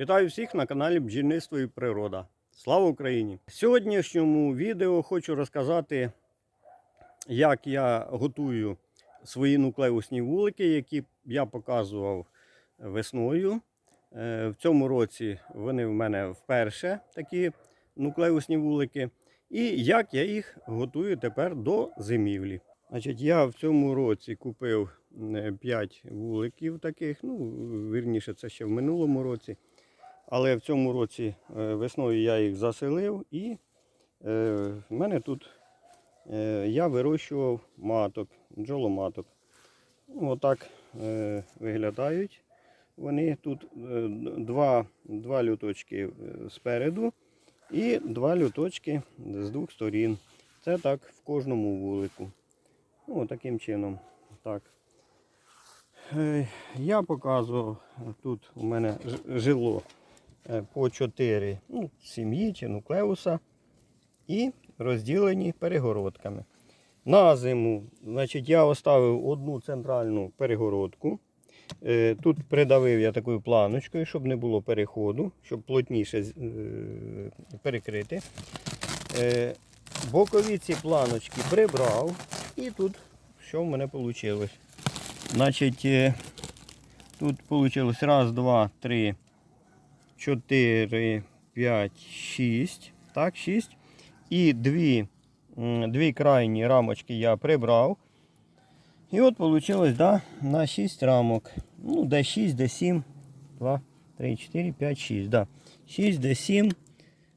Вітаю всіх на каналі Бджільництво і Природа. Слава Україні! В сьогоднішньому відео хочу розказати, як я готую свої нуклеусні вулики, які я показував весною. Е, В цьому році вони в мене вперше такі нуклеусні вулики. І як я їх готую тепер до зимівлі. Значить, я в цьому році купив 5 вуликів таких. Ну, вірніше, це ще в минулому році. Але в цьому році е, весною я їх заселив і е, в мене тут е, я вирощував маток, бджоломаток. Ну, Отак виглядають. Вони тут два, два люточки спереду і два люточки з двох сторін. Це так в кожному вулику. Ну, таким чином. Так. Я показував, тут у мене жило по 4 ну, сім'ї чи нуклеуса і розділені перегородками. На зиму значить, я оставив одну центральну перегородку. Е, Тут придавив я такою планочкою, щоб не було переходу, щоб плотніше е, перекрити. Е, Бокові ці планочки прибрав і тут що в мене вийшло. Значить, е, тут вийшло раз, два, три, чотири, п'ять, шість. Так, шість. І дві, дві крайні рамочки я прибрав. І от вийшло да, на 6 рамок. Ну, де 6, де 7, 2, 3, 4, 5, 6. Да. 6, де 7,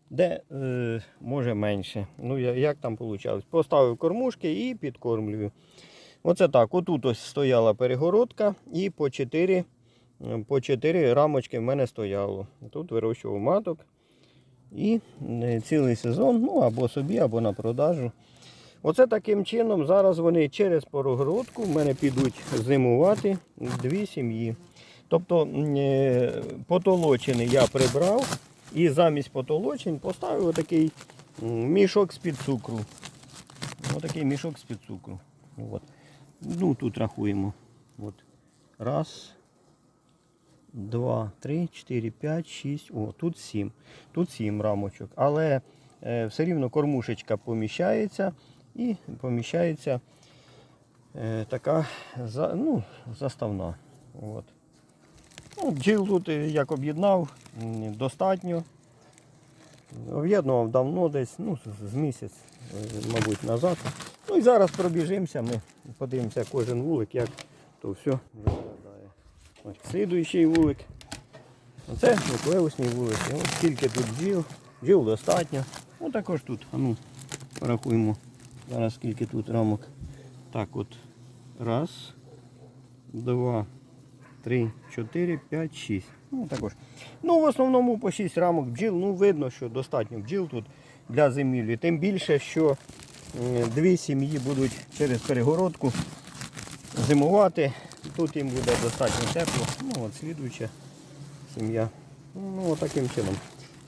де е, може менше. Ну, як там вийшло? Поставив кормушки і підкормлюю. Оце так. Отут ось стояла перегородка і по 4, е, по 4 рамочки в мене стояло. Тут вирощував маток. І е, цілий сезон, ну або собі, або на продажу. Оце таким чином зараз вони через перегородку в мене підуть зимувати дві сім'ї. Тобто е, потолочини я прибрав і замість потолочин поставив отакий мішок з-під цукру. Отакий мішок з-під цукру. От. Ну, тут рахуємо. От. Раз, два, три, чотири, п'ять, шість. О, тут сім. Тут сім рамочок. Але е, все рівно кормушечка поміщається і поміщається е, така за, ну, заставна. От. Ну, бджіл тут е, як об'єднав, достатньо. Об'єднував давно десь, ну, з- місяць, мабуть, назад. Ну і зараз пробіжимося, ми подивимося кожен вулик, як то все слідуючий вулик. Оце нуклеусні вулики. Ось скільки тут бджіл. Бджіл достатньо. Ну також тут. А ну, порахуємо. Зараз скільки тут рамок. Так от. Раз, два, три, чотири, п'ять, шість. Ну також. Ну, в основному по 6 рамок бджіл. Ну, видно, що достатньо бджіл тут для зимівлі. Тим більше, що дві сім'ї будуть через перегородку зимувати. Тут їм буде достатньо тепло. Ну, от слідуюча сім'я. Ну, от таким чином.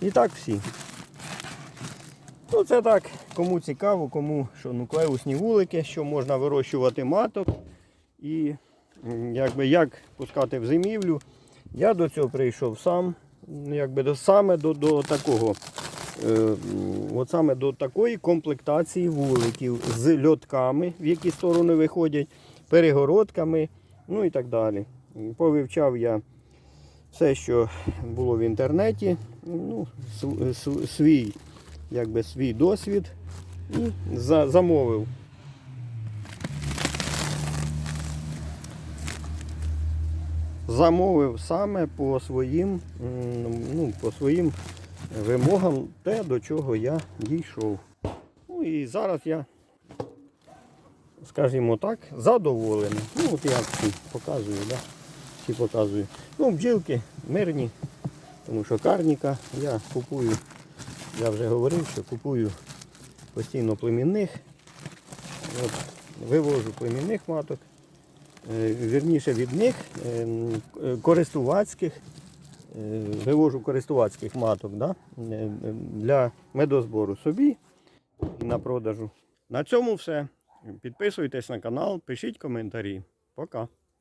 І так всі. Ну, це так, кому цікаво, кому що нуклеусні вулики, що можна вирощувати маток. І якби, як пускати в зимівлю. Я до цього прийшов сам. Якби до, саме до, до такого. Е, от саме до такої комплектації вуликів з льотками, в які сторони виходять, перегородками, ну і так далі. Повивчав я все, що було в інтернеті, ну, св- св- свій, якби, свій досвід і за, замовив. Замовив саме по своїм, ну, по своїм вимогам те, до чого я дійшов. Ну і зараз я, скажімо так, задоволений. Ну, от я всі показую, да? всі показую. Ну, бджілки мирні, тому що карніка я купую, я вже говорив, що купую постійно племінних. От, вивожу племінних маток. Е, Вірніше від них е, користувацьких, е, вивожу користувацьких маток да? для медозбору собі і на продажу. На цьому все. Підписуйтесь на канал, пишіть коментарі. Пока.